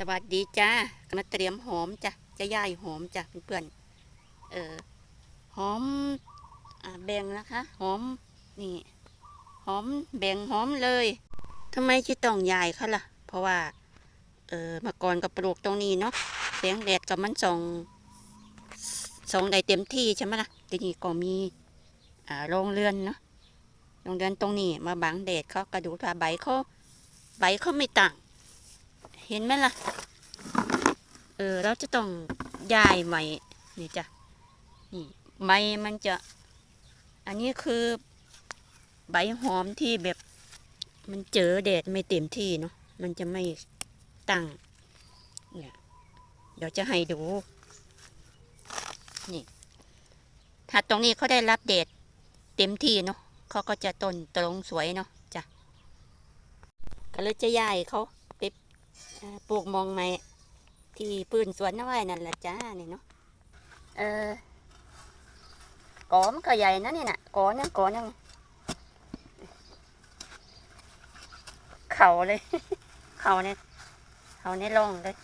สวัสดีจ้ามาเตรียมหอมจ้ะจะย่ายหอมจ้ะเพื่อนเออหอมอแบ่งนะคะ หอมนี่หอมแบ่งหอมเลยทำไมจะต้องย่ายเขาล่ะ เพราะว่า เออมื่อก่อนก็ปลูกตรงนี้เนาะแสงแดดกับมันส่องส่องได้เต็มที่ใช่ไหมล่ะทีนี้ก็มีอ่าโรงเรือนเนาะโรงเรือนตรงนี้มาบังแดดเขากระดูกว่าใบเขาใบเขาไม่ต่าง เห็นไหมล่ะ เออ เราจะต้องย้ายใหม่นี่จ้ะ นี่ใบมันจะ อันนี้คือใบหอมที่แบบมันเจอแดดไม่เต็มที่เนาะ มันจะไม่ตั้ง เนี่ย เดี๋ยวจะให้ดู นี่ ถ้าตรงนี้เขาได้รับแดดเต็มที่เนาะเขาก็จะต้นตรงสวยเนาะจ้ะ ก็เลยจะย้ายเขา ปลูกมองไม้ที่ปืนสวนน้อยนั่นแหละจ้านี่เนาะเออกอมันก็ใหญ่นะนี่น่ะกอนึงกอนึงเข่าเลย เข่าเนี่ยเข่าเนร่องเลย